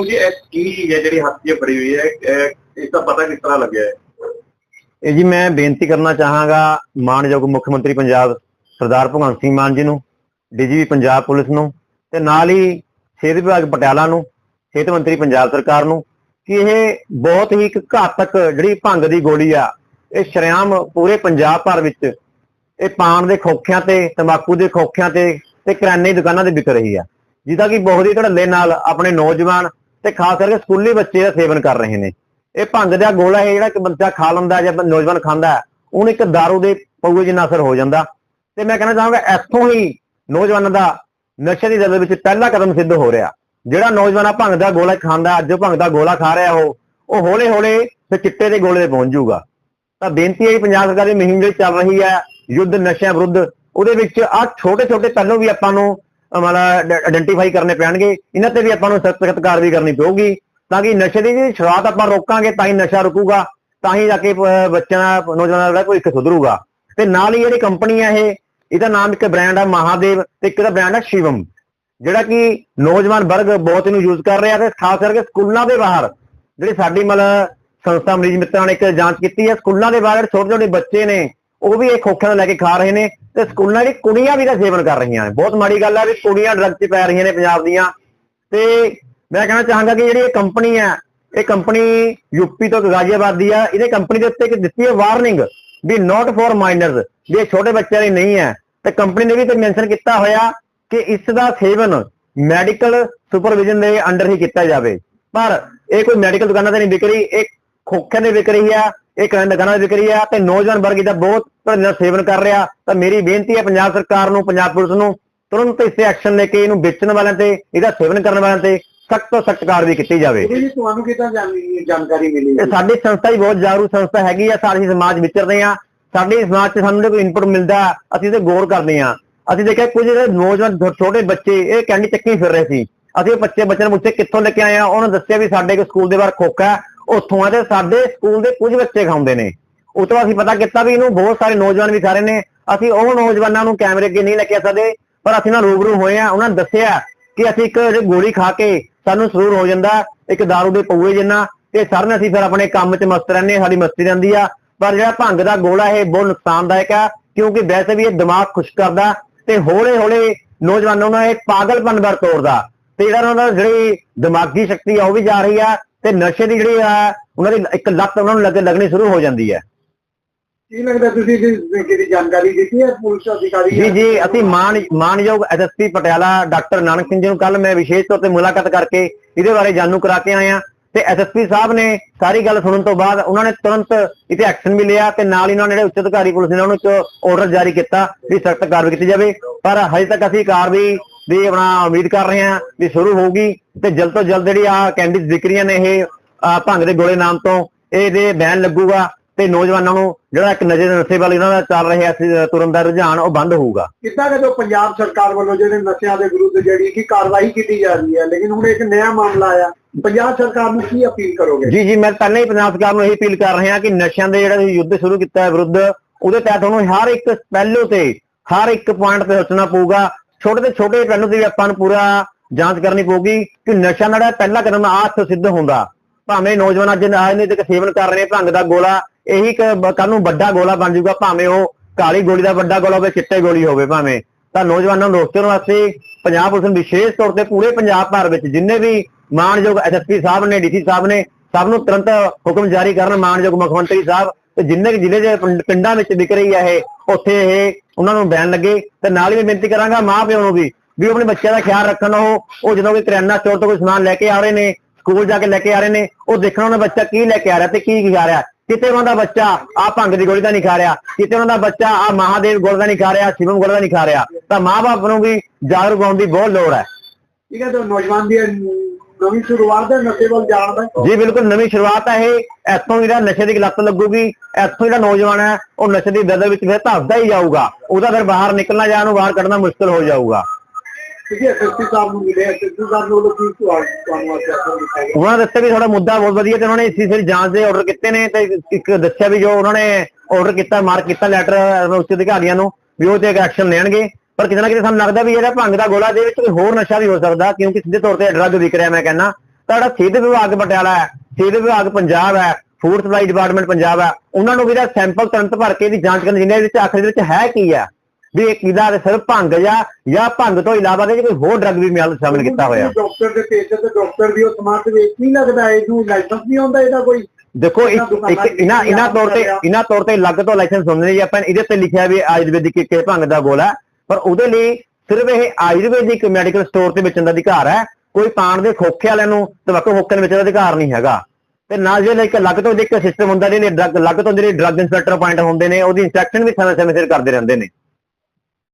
ਬਾਪੂ ਜੀ ਇਹ ਕੀ ਚੀਜ਼ ਹੈ ਜਿਹੜੀ ਹੱਥ 'ਚ ਫੜੀ ਹੋਈ ਹੈ ਇਸ ਦਾ ਪਤਾ ਕਿਸ ਤਰ੍ਹਾਂ ਲੱਗਿਆ ਹੈ? ਇਹ ਜੀ ਮੈਂ ਬੇਨਤੀ ਕਰਨਾ ਚਾਹਾਂਗਾ ਮਾਨਯੋਗ ਮੁੱਖ ਮੰਤਰੀ ਪੰਜਾਬ ਸਰਦਾਰ ਭਗਵੰਤ ਸਿੰਘ ਮਾਨ ਜੀ ਨੂੰ ਡੀਜੀਪੀ ਪੰਜਾਬ ਪੁਲਿਸ ਨੂੰ ਤੇ ਨਾਲ ਹੀ ਸਿਹਤ ਵਿਭਾਗ ਪਟਿਆਲਾ ਨੂੰ, ਸਿਹਤ ਮੰਤਰੀ ਪੰਜਾਬ ਸਰਕਾਰ ਨੂੰ ਕਿ ਇਹ ਬਹੁਤ ਹੀ ਇੱਕ ਘਾਤਕ ਜਿਹੜੀ ਭੰਗ ਦੀ ਗੋਲੀ ਆ, ਇਹ ਸ਼ਰੇਆਮ ਪੂਰੇ ਪੰਜਾਬ ਭਰ ਵਿੱਚ ਇਹ ਪਾਨ ਦੇ ਖੋਖਿਆਂ ਤੇ, ਤੰਬਾਕੂ ਦੇ ਖੋਖਿਆਂ ਤੇ ਤੇ ਕਰਿਆਨੇ ਦੀ ਦੁਕਾਨਾਂ ਤੇ ਵਿਕ ਰਹੀ ਆ। ਜਿਹਦਾ ਕਿ ਬਹੁਤ ਹੀ ਧੜੱਲੇ ਨਾਲ ਆਪਣੇ ਨੌਜਵਾਨ ਤੇ ਖਾਸ ਕਰਕੇ ਸਕੂਲੀ ਬੱਚੇ ਦਾ ਸੇਵਨ ਕਰ ਰਹੇ ਨੇ। ਇਹ ਭੰਗ ਦਾ ਗੋਲਾ ਹੈ ਜਿਹੜਾ ਇੱਕ ਬੰਦਾ ਖਾ ਲੈਂਦਾ ਜਾਂ ਨੌਜਵਾਨ ਖਾਂਦਾ ਹੈ, ਉਹਨੂੰ ਇੱਕ दारू ਦੇ ਪਊਏ ਜਿੰਨਾ ਅਸਰ ਹੋ ਜਾਂਦਾ। ਤੇ ਮੈਂ ਕਹਿਣਾ ਚਾਹਾਂਗਾ ਇੱਥੋਂ ਹੀ ਨੌਜਵਾਨਾਂ ਦਾ ਨਸ਼ੇ ਦੀ ਦਲਦਲ ਵਿੱਚ ਪਹਿਲਾ ਕਦਮ ਸਿੱਧ ਹੋ ਰਿਹਾ। ਜਿਹੜਾ ਨੌਜਵਾਨ ਆ ਭੰਗ ਦਾ ਗੋਲਾ ਖਾਂਦਾ ਅੱਜ ਭੰਗ ਦਾ ਗੋਲਾ ਖਾ ਰਿਹਾ ਉਹ ਉਹ ਹੌਲੇ ਹੌਲੇ ਫਿਰ ਚਿੱਟੇ ਦੇ ਗੋਲੇ ਤੇ ਪਹੁੰਚ ਜਾਊਗਾ। ਤਾਂ ਬੇਨਤੀ ਹੈ ਪੰਜਾਬ ਸਰਕਾਰ ਦੀ ਮੁਹਿੰਮ ਜਿਹੜੀ ਚੱਲ ਰਹੀ ਹੈ ਯੁੱਧ ਨਸ਼ਿਆਂ ਵਿਰੁੱਧ ਉਹਦੇ ਵਿੱਚ ਆ ਛੋਟੇ ਛੋਟੇ ਪਹਿਲੋਂ ਵੀ ਆਪਾਂ ਨੂੰ ਅਹ ਮਤਲਬ ਆਇਡੈਂਟੀਫਾਈ ਕਰਨੇ ਪੈਣਗੇ। ਇਹਨਾਂ ਤੇ ਵੀ ਆਪਾਂ ਨੂੰ ਸਖਤ ਸਖਤ ਕਾਰਵਾਈ ਕਰਨੀ ਪਊਗੀ। ਤਾਂ ਕਿ ਨਸ਼ੇ ਦੀ ਜਿਹੜੀ ਸ਼ੁਰੂਆਤ ਆਪਾਂ ਰੋਕਾਂਗੇ, ਤਾਂ ਹੀ ਨਸ਼ਾ ਰੁਕੂਗਾ, ਤਾਂ ਹੀ ਜਾ ਕੇ ਬੱਚਿਆਂ ਦਾ ਨੌਜਵਾਨਾਂ ਦਾ ਭਵਿੱਖ ਸੁਧਰੂਗਾ। ਤੇ ਨਾਲ ਹੀ ਜਿਹੜੀ ਕੰਪਨੀ ਹੈ ਇਹ, ਇਹਦਾ ਨਾਮ ਇੱਕ ਬ੍ਰਾਂਡ ਹੈ ਮਹਾਦੇਵ ਤੇ ਇੱਕ ਦਾ ਬ੍ਰਾਂਡ ਹੈ ਸ਼ਿਵਮ। ਜਿਹੜਾ ਕਿ ਨੌਜਵਾਨ ਵਰਗ ਬਹੁਤ ਇਹਨੂੰ ਯੂਜ਼ ਕਰ ਰਿਹਾ ਤੇ ਖਾਸ ਕਰਕੇ ਸਕੂਲਾਂ ਦੇ ਬਾਹਰ। ਜਿਹੜੀ ਸਾਡੀ ਮਤਲਬ ਸੰਸਥਾ ਮਰੀਜ਼ ਮਿੱਤਰਾਂ ਨੇ ਇੱਕ ਜਾਂਚ ਕੀਤੀ ਹੈ, ਸਕੂਲਾਂ ਦੇ ਬਾਹਰ ਛੋਟੇ ਛੋਟੇ ਬੱਚੇ ਨੇ ਉਹ ਵੀ ਇਹ ਖੋਖਿਆਂ ਨੂੰ ਲੈ ਕੇ ਖਾ ਰਹੇ ਨੇ ਤੇ ਸਕੂਲਾਂ ਦੀ ਕੁੜੀਆਂ ਵੀ ਦਾ ਸੇਵਨ ਕਰ ਰਹੀਆਂ ਨੇ। ਬਹੁਤ ਮਾੜੀ ਗੱਲ ਹੈ ਵੀ ਕੁੜੀਆਂ ਡਰੱਗ 'ਚ ਪੈ ਰਹੀਆਂ ਨੇ ਪੰਜਾਬ ਦੀਆਂ। ਤੇ ਮੈਂ ਕਹਿਣਾ ਚਾਹਾਂਗਾ ਕਿ ਜਿਹੜੀ ਇਹ ਕੰਪਨੀ ਹੈ ਇਹ ਕੰਪਨੀ ਯੂਪੀ ਤੋਂ ਗਾਜ਼ੀਆਬਾਦ ਦੀ ਆ ਇਹਨੇ ਕੰਪਨੀ ਦੇ ਉੱਤੇ ਇੱਕ ਦਿੱਤੀ ਹੈ ਵਾਰਨਿੰਗ ਵੀ ਨਾਟ ਫॉर ਮਾਈਨਰਸ ਵੀ ਇਹ ਛੋਟੇ ਬੱਚਿਆਂ ਲਈ ਨਹੀਂ ਹੈ। ਤੇ ਕੰਪਨੀ ਨੇ ਵੀ ਤੇ ਮੈਂਸ਼ਨ ਕੀਤਾ ਹੋਇਆ ਕਿ ਇਸ ਦਾ ਸੇਵਨ ਮੈਡੀਕਲ ਸੁਪਰਵਿਜ਼ਨ ਦੇ ਅੰਡਰ ਹੀ ਕੀਤਾ ਜਾਵੇ। ਪਰ ਇਹ ਕੋਈ ਮੈਡੀਕਲ ਦੁਕਾਨਾਂ ਤੇ ਨਹੀਂ ਵਿਕ ਰਹੀ, ਇਹ ਖੋਖਿਆਂ ਦੇ ਵਿਕ ਰਹੀ ਆ। ਇਹ ਕਰਨ ਦੁਕਾਨਾਂ ਤੇ ਵਿਕ ਰਹੀ ਆ ਤੇ ਨੌਜਵਾਨ ਵਰਗ ਇਹਦਾ ਬਹੁਤ ਧੜਨਾ ਸੇਵਨ ਕਰ ਰਿਹਾ। ਤਾਂ ਮੇਰੀ ਬੇਨਤੀ ਹੈ ਪੰਜਾਬ ਸਰਕਾਰ ਨੂੰ ਪੰਜਾਬ ਪੁਲਿਸ ਨੂੰ ਤੁਰੰਤ ਇਸ ਐਕਸ਼ਨ ਲੈ ਕੇ ਇਹਨੂੰ ਵੇਚਣ ਵਾਲਿਆਂ ਤੇ ਇਹਦਾ ਸੇਵਨ ਕਰਨ ਵਾਲਿਆਂ ਤੇ ਸਖਤ ਤੋਂ ਸਖਤ ਕਾਰਵਾਈ ਕੀਤੀ ਜਾਵੇ। ਜੀ ਤੁਹਾਨੂੰ ਕਿਦਾਂ ਜਾਣਕਾਰੀ ਮਿਲੀ? ਤੇ ਸਾਡੀ ਸੰਸਥਾ ਹੀ ਬਹੁਤ ਜਾਗਰੂਕ ਸੰਸਥਾ ਹੈਗੀ ਆ ਸਾਰੇ ਸਮਾਜ ਵਿਚਰਦੇ ਆ ਸਾਡੇ ਸਮਾਜ 'ਚ ਸਾਨੂੰ ਕੋਈ ਇਨਪੁਟ ਮਿਲਦਾ ਅਸੀਂ ਤੇ ਗੌਰ ਕਰਦੇ ਆ ਅਸੀਂ ਦੇਖਿਆ ਕੁਝ ਜਿਹੜੇ ਨੌਜਵਾਨ ਛੋਟੇ ਬੱਚੇ ਇਹ ਕੈਂਡੀ ਚੱਕੀ ਫਿਰ ਰਹੇ ਸੀ। ਅਸੀਂ ਬੱਚੇ ਬੱਚਿਆਂ ਨੂੰ ਪੁੱਛੇ ਕਿੱਥੋਂ ਲੈ ਕੇ ਆਏ ਆ ਉਹਨਾਂ ਦੱਸਿਆ ਵੀ ਸਾਡੇ ਕੋ ਸਕੂਲ ਦੇ ਬਾਹਰ ਹੈ, ਉੱਥੋਂ ਆ ਤੇ ਸਾਡੇ ਸਕੂਲ ਦੇ ਕੁਝ ਬੱਚੇ ਖਾਉਂਦੇ ਨੇ। ਉਹ ਤੋਂ ਅਸੀਂ ਪਤਾ ਕੀਤਾ ਵੀ ਇਹਨੂੰ ਬਹੁਤ ਸਾਰੇ ਨੌਜਵਾਨ ਵੀ ਖਾ ਰਹੇ ਨੇ। ਅਸੀਂ ਉਹ ਨੌਜਵਾਨਾਂ ਨੂੰ ਕੈਮਰੇ ਅੱਗੇ ਨਹੀਂ ਲੈ ਕੇ ਆ ਸਕਦੇ ਪਰ ਅਸੀਂ ਨਾਲ ਰੂਬਰੂ ਹੋਏ ਆ। ਉਹਨਾਂ ਨੇ ਦੱਸਿਆ ਕਿ ਅਸੀਂ ਇੱਕ ਗੋਲੀ ਖਾ ਕੇ ਸਾਨੂੰ ਸਰੂਰ ਹੋ ਜਾਂਦਾ ਇੱਕ दारू ਦੇ ਪਊਏ ਜਿੰਨਾ। ਤੇ ਸਰ ਨੇ ਅਸੀਂ ਫਿਰ ਆਪਣੇ ਕੰਮ 'ਚ ਮਸਤ ਰਹਿੰਦੇ ਹਾਂ, ਸਾਡੀ ਮਸਤੀ ਰਹਿੰਦੀ ਆ। ਪਰ ਜਿਹੜਾ ਭੰਗ ਦਾ ਗੋਲਾ ਇਹ ਬਹੁਤ ਨੁਕਸਾਨਦਾਇਕ ਆ ਕਿਉਂਕਿ ਵੈਸੇ ਵੀ ਇਹ ਦਿਮਾਗ ਖੁਸ਼ ਕਰਦਾ ਤੇ ਹੌਲੇ ਹੌਲੇ ਨੌਜਵਾਨਾਂ ਨੂੰ ਇਹ ਪਾਗਲਪਨ ਵਰ ਤੋੜਦਾ ਤੇ ਜਿਹੜਾ ਉਹਨਾਂ ਦਾ ਜਿਹੜੀ ਦਿਮਾਗੀ ਸ਼ਕਤੀ ਆ ਉਹ ਵੀ ਜਾ ਰਹੀ ਆ। ਤੇ ਨਸ਼ੇ ਦੀ ਜਿਹੜੀ ਆ ਉਹਨਾਂ ਦੀ ਇੱਕ ਲੱਤ ਉਹਨਾਂ ਨੂੰ ਲੱਗ ਲੱਗਣੀ ਸ਼ੁਰੂ ਹੋ ਜਾਂਦੀ ਹੈ। ਕੀ ਲੱਗਦਾ ਤੁਸੀਂ ਕਿਹਦੀ ਜਾਣਕਾਰੀ ਦਿੱਤੀ ਹੈ ਪੁਲਿਸ ਅਧਿਕਾਰੀ ਜੀ ਜੀ ਅਸੀਂ ਮਾਨ ਮਾਨਯੋਗ ਐਸਐਸਪੀ ਪਟਿਆਲਾ ਡਾਕਟਰ ਨਾਨਕ ਸਿੰਘ ਜੀ ਨੂੰ ਕੱਲ ਮੈਂ ਵਿਸ਼ੇਸ਼ ਤੌਰ ਤੇ ਮੁਲਾਕਾਤ ਕਰਕੇ ਇਹਦੇ ਬਾਰੇ ਜਾਣੂ ਕਰਾ ਕੇ ਆਇਆ। ਤੇ ਐਸਐਸਪੀ ਸਾਹਿਬ ਨੇ ਸਾਰੀ ਗੱਲ ਸੁਣਨ ਤੋਂ ਬਾਅਦ ਉਹਨਾਂ ਨੇ ਤੁਰੰਤ ਇਤੇ ਐਕਸ਼ਨ ਵੀ ਲਿਆ ਤੇ ਨਾਲ ਹੀ ਉਹਨਾਂ ਨੇ ਜਿਹੜੇ ਉੱਚ ਅਧਿਕਾਰੀ ਪੁਲਿਸ ਨੇ ਉਹਨਾਂ ਨੂੰ ਇੱਕ ਆਰਡਰ ਜਾਰੀ ਕੀਤਾ ਵੀ ਸਖਤ ਕਾਰਵਾਈ ਕੀਤੀ ਜਾਵੇ। ਪਰ ਹਜੇ ਤੱਕ ਅਸੀਂ ਕਾਰਵਾਈ ਦੀ ਆਪਣਾ ਉਮੀਦ ਕਰ ਰਹੇ ਹਾਂ ਵੀ ਸ਼ੁਰੂ ਹੋਊਗੀ ਤੇ ਜਲਦ ਤੋਂ ਜਲਦ ਜਿਹੜੀ ਆ ਕੈਂਡੀਜ਼ ਵਿਕਰੀਆਂ ਨੇ ਇਹ ਭੰਗ ਦੇ ਗੋਲੇ ਨਾਮ ਤੋਂ ਇਹਦੇ ਬੈਨ ਲੱਗੂਗਾ ਤੇ ਨੌਜਵਾਨਾਂ ਨੂੰ ਜਿਹੜਾ ਇੱਕ ਨਜ਼ਰ ਨਸ਼ੇ ਵਾਲੀ ਉਹਨਾਂ ਦਾ ਚੱਲ ਰਿਹਾ ਸੀ ਤੁਰਨ ਦਾ ਰੁਝਾਨ ਉਹ ਬੰਦ ਹੋਊਗਾ। ਕਿੱਦਾਂ ਕਿ ਜੋ ਪੰਜਾਬ ਸਰਕਾਰ ਵੱਲੋਂ ਜਿਹੜੇ ਨਸ਼ਿਆਂ ਦੇ ਵਿਰੁੱਧ ਜਿਹੜੀ ਕਿ ਕਾਰਵਾਈ ਕੀਤੀ ਜਾ ਰਹੀ ਹੈ ਲੇਕਿਨ ਹੁਣ ਇੱਕ ਨਵਾਂ ਮਾਮਲਾ ਆਇਆ ਪੰਜਾਬ ਸਰਕਾਰ ਨੂੰ ਕੀ ਅਪੀਲ ਕਰੋਗੇ? ਜੀ ਜੀ ਮੈਂ ਪਹਿਲਾਂ ਹੀ ਪੰਜਾਬ ਸਰਕਾਰ ਨੂੰ ਇਹ ਅਪੀਲ ਕਰ ਰਿਹਾ ਕਿ ਨਸ਼ਿਆਂ ਦੇ ਜਿਹੜਾ ਯੁੱਧ ਸ਼ੁਰੂ ਕੀਤਾ ਹੈ ਵਿਰੁੱਧ ਉਹਦੇ ਤਹਿਤ ਉਹਨੂੰ ਹਰ ਇੱਕ ਪਹਿਲੂ ਤੇ ਹਰ ਇੱਕ ਪੁਆਇੰਟ ਤੇ ਸੋਚਣਾ ਪਊਗਾ ਛੋਟੇ ਤੇ ਛੋਟੇ ਪਹਿਲੂ ਤੇ ਆਪਾਂ ਨੂੰ ਪੂਰਾ ਜਾਂਚ ਕਰਨੀ ਪਊਗੀ ਕਿ ਨਸ਼ਾ ਦਾ ਪਹਿਲਾ ਕਦਮ ਆਥ ਸਿੱਧ ਹੁੰਦਾ। ਭਾਵੇਂ ਨੌਜਵਾਨ ਅੱਜ ਆਏ ਸੇਵਨ ਕਰ ਰਹੇ ਭੰਗ ਦਾ ਗੋਲਾ, ਇਹੀ ਕੱਲ ਨੂੰ ਵੱਡਾ ਗੋਲਾ ਬਣ ਜਾਊਗਾ, ਭਾਵੇਂ ਉਹ ਕਾਲੀ ਗੋਲੀ ਦਾ ਵੱਡਾ ਗੋਲਾ ਹੋਵੇ, ਚਿੱਟੇ ਗੋਲੀ ਹੋਵੇ ਭਾਵੇਂ। ਤਾਂ ਨੌਜਵਾਨਾਂ ਨੂੰ ਰੋਕਣ ਵਾਸਤੇ ਪੰਜਾਬ ਪੁਲਿਸ ਨੂੰ ਵਿਸ਼ੇਸ਼ ਤੌਰ ਤੇ ਪੂਰੇ ਪੰਜਾਬ ਭਰ ਵਿੱਚ ਜਿੰਨੇ ਵੀ ਮਾਨਯੋਗ ਐਸਐਸਪੀ ਸਾਹਿਬ ਨੇ ਡੀਸੀ ਸਾਹਿਬ ਨੇ, ਸਭ ਨੂੰ ਤੁਰੰਤ ਹੁਕਮ ਜਾਰੀ ਕਰਨ ਮਾਨਯੋਗ ਮੁੱਖ ਮੰਤਰੀ ਸਾਹਿਬ ਤੇ ਜਿੰਨੇ ਜ਼ਿਲ੍ਹੇ ਦੇ ਪਿੰਡਾਂ ਵਿੱਚ ਵਿਕ ਰਹੀ ਹੈ ਇਹ, ਉੱਥੇ ਇਹ ਉਹਨਾਂ ਨੂੰ ਬੈਨ ਲੱਗੇ ਤੇ ਨਾਲ ਹੀ ਮੈਂ ਬੇਨਤੀ ਕਰਾਂਗਾ ਮਾਂ ਪਿਓ ਨੂੰ ਵੀ ਵੀ ਆਪਣੇ ਬੱਚਿਆਂ ਦਾ ਖਿਆਲ ਰੱਖਣ ਉਹ ਉਹ ਜਦੋਂ ਕੋਈ ਕਰਿਆਨਾ ਸਟੋਰ ਤੋਂ ਕੋਈ ਸਮਾਨ ਲੈ ਕੇ ਆ ਰਹੇ ਨੇ, ਸਕੂਲ ਜਾ ਕੇ ਲੈ ਕੇ ਆ ਰਹੇ ਨੇ, ਉਹ ਦੇਖਣਾ ਉਹਨਾਂ ਬੱਚਾ ਕੀ ਲੈ ਕੇ ਆ ਰਿਹਾ ਤੇ ਕੀ ਖਾ ਰਿਹਾ। ਕਿਤੇ ਉਹਨਾਂ ਦਾ ਬੱਚਾ ਆ ਭੰਗ ਦੀ ਗੋਲੀ ਦਾ ਨਹੀਂ ਖਾ ਰਿਹਾ, ਕਿਤੇ ਉਹਨਾਂ ਦਾ ਬੱਚਾ ਆ ਮਹਾਦੇਵ ਗੋਲ ਦਾ ਨਹੀਂ ਖਾ ਰਿਹਾ, ਸ਼ਿਵਮ ਗੋਲ ਦਾ ਨਹੀਂ ਖਾ ਰਿਹਾ, ਤਾਂ ਮਾਪੇ ਨੂੰ ਵੀ ਜਾਗਰੂਕ ਹੋਣ ਦੀ ਬਹੁਤ ਲੋੜ ਹੈ। ਠੀਕ ਹੈ, ਤਾਂ ਨੌਜਵਾਨ ਦੀ ਨਵੀਂ ਸ਼ੁਰੂਆਤ ਹੈ ਨਸ਼ੇ ਵੱਲ ਜਾਣ ਦਾ ਜੀ ਬਿਲਕੁਲ ਨਵੀਂ ਸ਼ੁਰੂਆਤ ਹੈ ਇਹ ਇੱਥੋਂ ਜਿਹੜਾ ਨਸ਼ੇ ਦੀ ਲੱਤ ਲੱਗੂਗੀ ਇੱਥੋਂ ਜਿਹੜਾ ਨੌਜਵਾਨ ਹੈ ਉਹ ਨਸ਼ੇ ਦੀ ਦਲਦਲ ਵਿੱਚ ਫਿਰ ਧੱਸਦਾ ਹੀ ਜਾਊਗਾ। ਉਹਦਾ ਫਿਰ ਬਾਹਰ ਨਿਕਲਣਾ ਜਾਂ ਉਹਨੂੰ ਬਾਹਰ ਕੱਢਣਾ ਮੁਸ਼ਕਲ ਹੋ ਜਾਊਗਾ। ਉਹਨਾਂ ਦੱਸਿਆ ਵੀ ਤੁਹਾਡਾ ਮੁੱਦਾ ਬਹੁਤ ਵਧੀਆ ਤੇ ਉਹਨਾਂ ਨੇ ਇਸੇ ਸਿਰ ਜਾਂਚ ਦੇ ਆਰਡਰ ਕੀਤੇ ਨੇ ਤੇ ਇੱਕ ਦੱਸਿਆ ਵੀ ਜੋ ਉਹਨਾਂ ਨੇ ਆਰਡਰ ਕੀਤਾ ਮਾਰਕ ਕੀਤਾ ਲੈਟਰ ਉੱਚ ਅਧਿਕਾਰੀਆਂ ਨੂੰ ਵੀ ਉਹ ਤੇ ਐਕਸ਼ਨ ਲੈਣਗੇ। ਪਰ ਕਿਤੇ ਨਾ ਕਿਤੇ ਸਾਨੂੰ ਲੱਗਦਾ ਵੀ ਇਹਦਾ ਭੰਗ ਦਾ ਗੋਲਾ ਦੇ ਵਿੱਚ ਕੋਈ ਹੋਰ ਨਸ਼ਾ ਵੀ ਹੋ ਸਕਦਾ ਕਿਉਂਕਿ ਸਿੱਧੇ ਤੌਰ ਤੇ ਡਰੱਗ ਵਿਕ ਰਿਹਾ ਮੈਂ ਕਹਿੰਦਾ। ਤਾਂ ਜਿਹੜਾ ਸਿਹਤ ਵਿਭਾਗ ਪਟਿਆਲਾ ਹੈ ਸਿਹਤ ਵਿਭਾਗ ਪੰਜਾਬ ਹੈ ਫੂਡ ਸਪਲਾਈ ਡਿਪਾਰਟਮੈਂਟ ਪੰਜਾਬ ਹੈ ਉਹਨਾਂ ਨੂੰ ਵੀ ਇਹਦਾ ਸੈਂਪਲ ਤੁਰੰਤ ਭਰ ਕੇ ਇਹਦੀ ਜਾਂਚ ਕਰਨੀ ਇਹਦੇ ਵਿੱਚ ਆਖਰ ਦੇ ਵਿੱਚ ਹੈ ਕੀ ਹੈ ਵੀ ਇਹ ਕਿਹਦਾ ਸਿਰਫ ਭੰਗ ਜਾਂ ਜਾਂ ਭੰਗ ਤੋਂ ਇਲਾਵਾ 'ਚ ਕੋਈ ਹੋਰ ਡਰਗ ਵੀ ਮਿਲ ਸ਼ਾਮਿਲ ਕੀਤਾ ਹੋਇਆ। ਡਾਕਟਰ ਦੇ ਪੇਜ ਤੇ ਡਾਕਟਰ ਵੀ ਉਹ ਸਮਾਰਟ ਵੇਚ ਨਹੀਂ ਲੱਗਦਾ ਇਹਨੂੰ ਲਾਇਸੈਂਸ ਨਹੀਂ ਆਉਂਦਾ ਇਹਦਾ ਕੋਈ? ਦੇਖੋ ਇਹਨਾਂ ਇਹਨਾਂ ਤੌਰ ਤੇ ਇਹਨਾਂ ਤੌਰ ਤੇ ਅਲੱਗ ਤੋਂ ਲਾਇਸੈਂਸ ਹੁੰਦੇ ਨੇ ਜੀ। ਆਪਾਂ ਇਹਦੇ ਤੇ ਲਿਖਿਆ ਵੀ ਆਯੁਰਵੈਦਿਕ ਕੇ ਭੰਗ ਦਾ ਗੋਲਾ ਪਰ ਉਹਦੇ ਲਈ ਸਿਰਫ ਇਹ ਆਯੁਰਵੈਦਿਕ ਮੈਡੀਕਲ ਸਟੋਰ ਤੇ ਵੇਚਣ ਦਾ ਅਧਿਕਾਰ ਹੈ। ਕੋਈ ਪਾਣ ਦੇ ਖੋਖੇ ਵਾਲਿਆਂ ਨੂੰ ਤੰਬਾਕੂ ਖੋਖੇ ਨੂੰ ਵੇਚਣ ਦਾ ਅਧਿਕਾਰ ਨਹੀਂ ਹੈਗਾ। ਤੇ ਨਾ ਜੇ ਇੱਕ ਅਲੱਗ ਤੋਂ ਇੱਕ ਸਿਸਟਮ ਹੁੰਦਾ ਜਿਹਦੇ ਡਰਗ ਅਲੱਗ ਤੋਂ ਜਿਹੜੇ ਡਰਗ ਇੰਸਪੈਕਟਰ ਪੁਆਇੰਟ ਹੁੰਦੇ ਨੇ ਉਹਦੀ ਇੰਸਪੈਕਸ਼ਨ ਵੀ ਸਮੇਂ ਸਮੇਂ ਸਿਰ ਕਰਦੇ ਰਹਿੰਦੇ ਨੇ।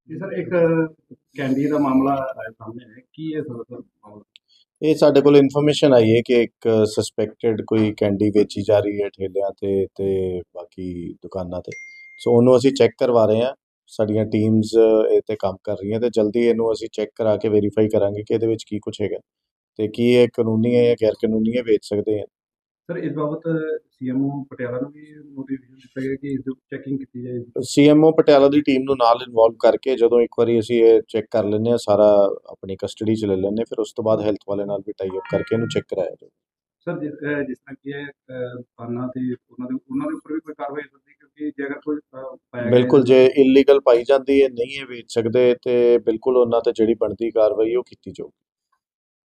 ਜੀ ਸਰ ਇੱਕ ਕੈਂਡੀ ਦਾ ਮਾਮਲਾ ਆਇਆ ਸਾਹਮਣੇ। ਹੈ ਕੀ ਹੈ ਸਰ ਸਰ ਮਾਮਲਾ? ਇਹ ਸਾਡੇ ਕੋਲ ਇਨਫੋਰਮੇਸ਼ਨ ਆਈ ਹੈ ਕਿ ਇੱਕ ਸਸਪੈਕਟਡ ਕੋਈ ਕੈਂਡੀ ਵੇਚੀ ਜਾ ਰਹੀ ਹੈ ਠੇਲਿਆਂ ਤੇ ਤੇ ਬਾਕੀ ਦੁਕਾਨਾਂ ਤੇ। ਸੋ ਉਹਨੂੰ ਅਸੀਂ ਚੈੱਕ ਕਰਵਾ ਰਹੇ ਹਾਂ। ਸਾਡੀਆਂ ਟੀਮਸ ਇਹ ਤੇ ਕੰਮ ਕਰ ਰਹੀਆਂ ਤੇ ਜਲਦੀ ਇਹਨੂੰ ਅਸੀਂ ਚੈੱਕ ਕਰਾ ਕੇ ਵੈਰੀਫਾਈ ਕਰਾਂਗੇ ਕਿ ਇਹਦੇ ਵਿੱਚ ਕੀ ਕੁਝ ਹੈਗਾ ਤੇ ਕੀ ਇਹ ਕਾਨੂੰਨੀ ਹੈ ਜਾਂ ਗੈਰ ਕਾਨੂੰਨੀ ਹੈ ਵੇਚ ਸਕਦੇ ਹਾਂ। ਸਰ ਇਸ ਬਾਬਤ ਸੀਐਮਓ ਪਟਿਆਲਾ ਨੂੰ ਵੀ ਨੋਟੀਫਿਕੇਸ਼ਨ ਦਿੱਤਾ ਗਿਆ ਕਿ ਇਸ ਦੀ ਚੈਕਿੰਗ ਕੀਤੀ ਜਾਏ ਸੀਐਮਓ ਪਟਿਆਲਾ ਦੀ ਟੀਮ ਨੂੰ ਨਾਲ ਇਨਵੋਲਵ ਕਰਕੇ ਜਦੋਂ ਇੱਕ ਵਾਰੀ ਅਸੀਂ ਇਹ ਚੈੱਕ ਕਰ ਲੈਂਦੇ ਹਾਂ ਸਾਰਾ ਆਪਣੀ ਕਸਟਡੀ 'ਚ ਲੈ ਲੈਂਦੇ ਫਿਰ ਉਸ ਤੋਂ ਬਾਅਦ ਹੈਲਥ ਵਾਲੇ ਨਾਲ ਵੀ ਟਾਈ ਅਪ ਕਰਕੇ ਇਹਨੂੰ ਚੈੱਕ ਕਰਾਇਆ ਜਾਵੇ ਸਰ ਜਿਸ ਜਿਸ ਤਰ੍ਹਾਂ ਕਿ ਇਹ ਤੇ ਉਹਨਾਂ ਦੇ ਉਹਨਾਂ ਦੇ ਉੱਪਰ ਵੀ ਕੋਈ ਕਾਰਵਾਈ ਹੋ ਸਕਦੀ ਹੈ? ਕਿਉਂਕਿ ਜੇ ਅਗਰ ਕੋਈ ਪਾਇਆ ਬਿਲਕੁਲ ਜੇ ਇਲੀਗਲ ਪਾਈ ਜਾਂਦੀ ਹੈ ਨਹੀਂ ਇਹ ਵੇਚ ਸਕਦੇ ਤੇ ਬਿਲਕੁਲ ਉਹਨਾਂ ਤੇ ਜਿਹੜੀ ਬਣਦੀ ਕਾਰਵਾਈ ਉਹ ਕੀਤੀ ਜਾਊਗੀ।